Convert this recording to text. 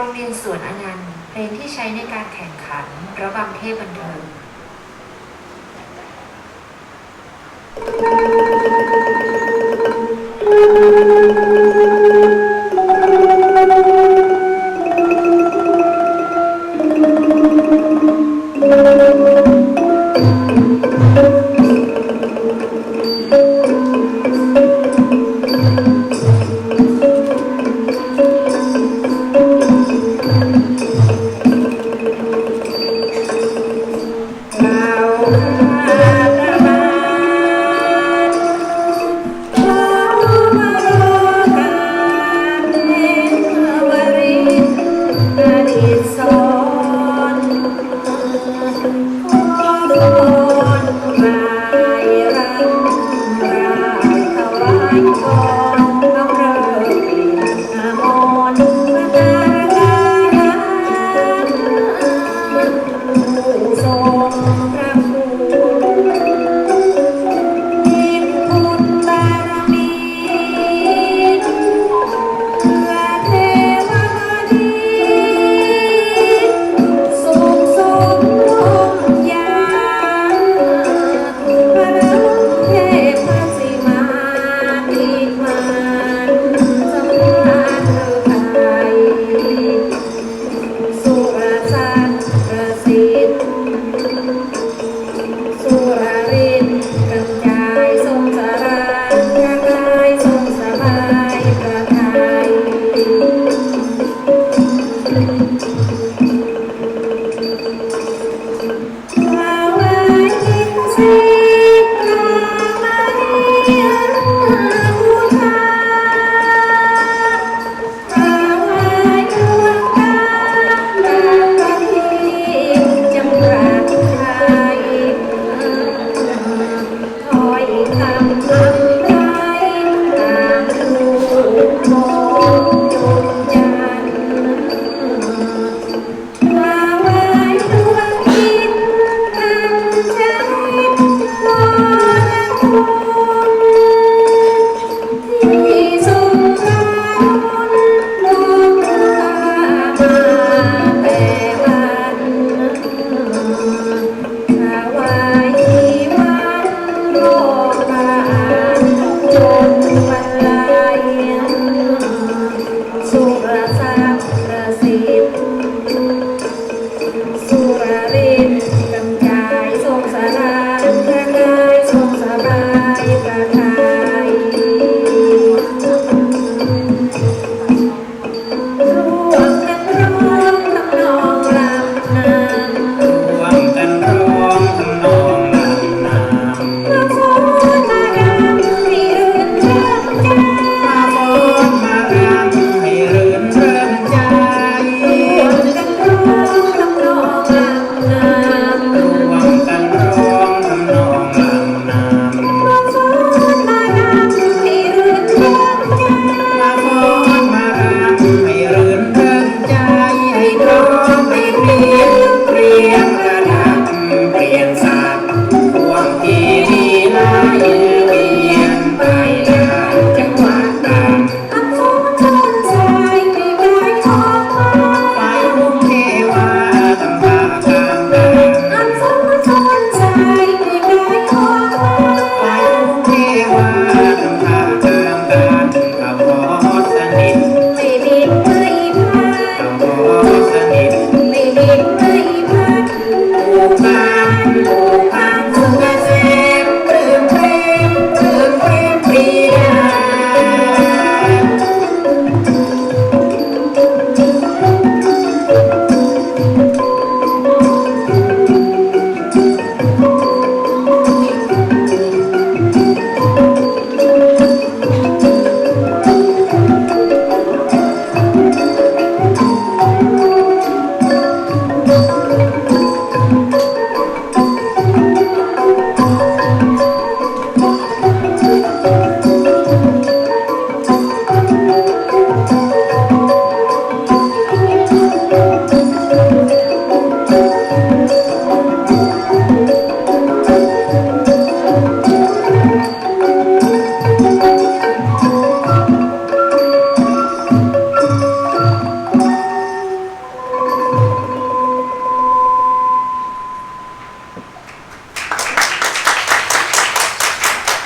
รงเรียนสวนอนันต์เพลงที่ใช้ในการแข่งขันระบำเทพบันเทิง